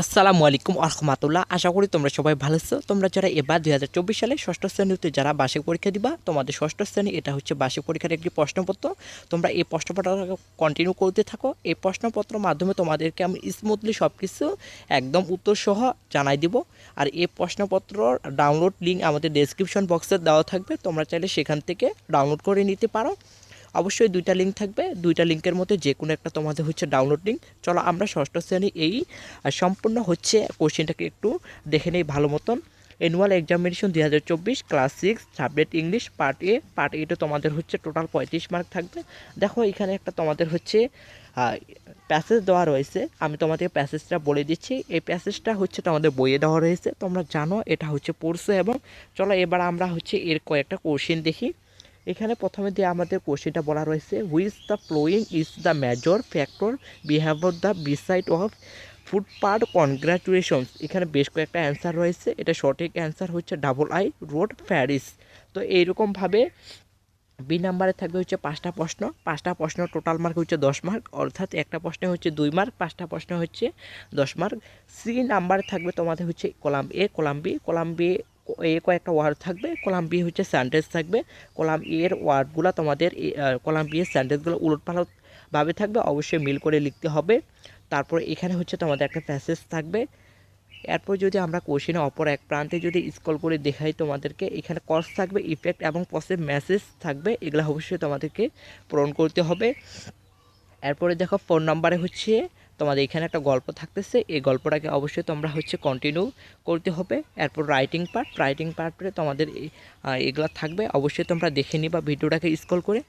আসসালামু আলাইকুম আহমতুল্লাহ আশা করি তোমরা সবাই ভালো আছো। তোমরা যারা এবার দুই হাজার চব্বিশ সালে ষষ্ঠ শ্রেণীতে যারা বার্ষিক পরীক্ষা দিবা, তোমাদের ষষ্ঠ শ্রেণি, এটা হচ্ছে বার্ষিক পরীক্ষার একটি প্রশ্নপত্র। তোমরা এই প্রশ্নপত্রটাকে কন্টিনিউ করতে থাকো। এই প্রশ্নপত্র মাধ্যমে তোমাদেরকে আমি স্মুথলি সব কিছু একদম উত্তর সহ জানাই দিব। আর এই প্রশ্নপত্র ডাউনলোড লিঙ্ক আমাদের ডেসক্রিপশন বক্সে দেওয়া থাকবে। তোমরা চাইলে সেখান থেকে ডাউনলোড করে নিতে পারো। অবশ্যই দুইটা লিঙ্ক থাকবে। দুইটা লিঙ্কের মধ্যে যে কোনো একটা তোমাদের হচ্ছে ডাউনলোড লিঙ্ক চলো আমরা ষষ্ঠ শ্রেণি এই সম্পূর্ণ হচ্ছে কোশ্চেনটাকে একটু দেখে নেই ভালো মতন। অ্যানুয়াল এক্সামিনেশন দুই হাজার চব্বিশ class six subject English part A part এতে তোমাদের হচ্ছে টোটাল পঁয়ত্রিশ মার্ক থাকবে। দেখো এখানে একটা তোমাদের হচ্ছে প্যাসেজ দেওয়া রয়েছে। আমি তোমাদের প্যাসেজটা বলে দিচ্ছি। এই প্যাসেজটা হচ্ছে তোমাদের বইয়ে দেওয়া রয়েছে। তোমরা জানো এটা হচ্ছে পড়ছো এবং চলো এবার আমরা হচ্ছে এর কয়েকটা কোশ্চেন দেখি। এখানে প্রথমে দিয়ে আমাদের কোশ্চেনটা বলা রয়েছে which the following is the major factor behave the beside of footpath congratulations এখানে বেশ কয়েকটা অ্যান্সার রয়েছে। এটা সঠিক অ্যান্সার হচ্ছে ডাবল আই রোড প্যারিস তো এইরকমভাবে বি নাম্বারে থাকবে হচ্ছে পাঁচটা প্রশ্ন। পাঁচটা প্রশ্ন টোটাল মার্ক হচ্ছে দশ মার্ক অর্থাৎ একটা প্রশ্নে হচ্ছে দুই মার্ক পাঁচটা প্রশ্ন হচ্ছে দশ মার্ক সি নাম্বারে থাকবে তোমাদের হচ্ছে column A column B column B A কয়েকটা ওয়ার্ড থাকবে কলাম বি হচ্ছে সেন্টেন্স থাকবে কলাম এর ওয়ার্ডগুলো তোমাদের এ, কলাম বি এর সেন্টেন্সগুলো উলটপালট ভাবে থাকবে অবশ্যই মিল করে লিখতে হবে। তারপর এখানে হচ্ছে তোমাদের একটা প্যাসেজ থাকবে। এরপর যদি আমরা কোশ্চেনে অপর এক প্রান্তে যদি স্কল করে দেখাই তোমাদেরকে এখানে কস থাকবে ইফেক্ট এবং পসের মেসেজ থাকবে এগুলো অবশ্যই তোমাদেরকে পূরণ করতে হবে। এরপরে দেখো ফোন নাম্বারে হচ্ছে তোমাদের এখানে একটা গল্প থাকতেছে। এই গল্পটাকে অবশ্যই তোমরা হচ্ছে কন্টিনিউ করতে হবে। এরপর রাইটিং পার্ট রাইটিং পার্টে তোমাদের এগুলো থাকবে। অবশ্যই তোমরা দেখে নিবা ভিডিওটাকে স্কল করে।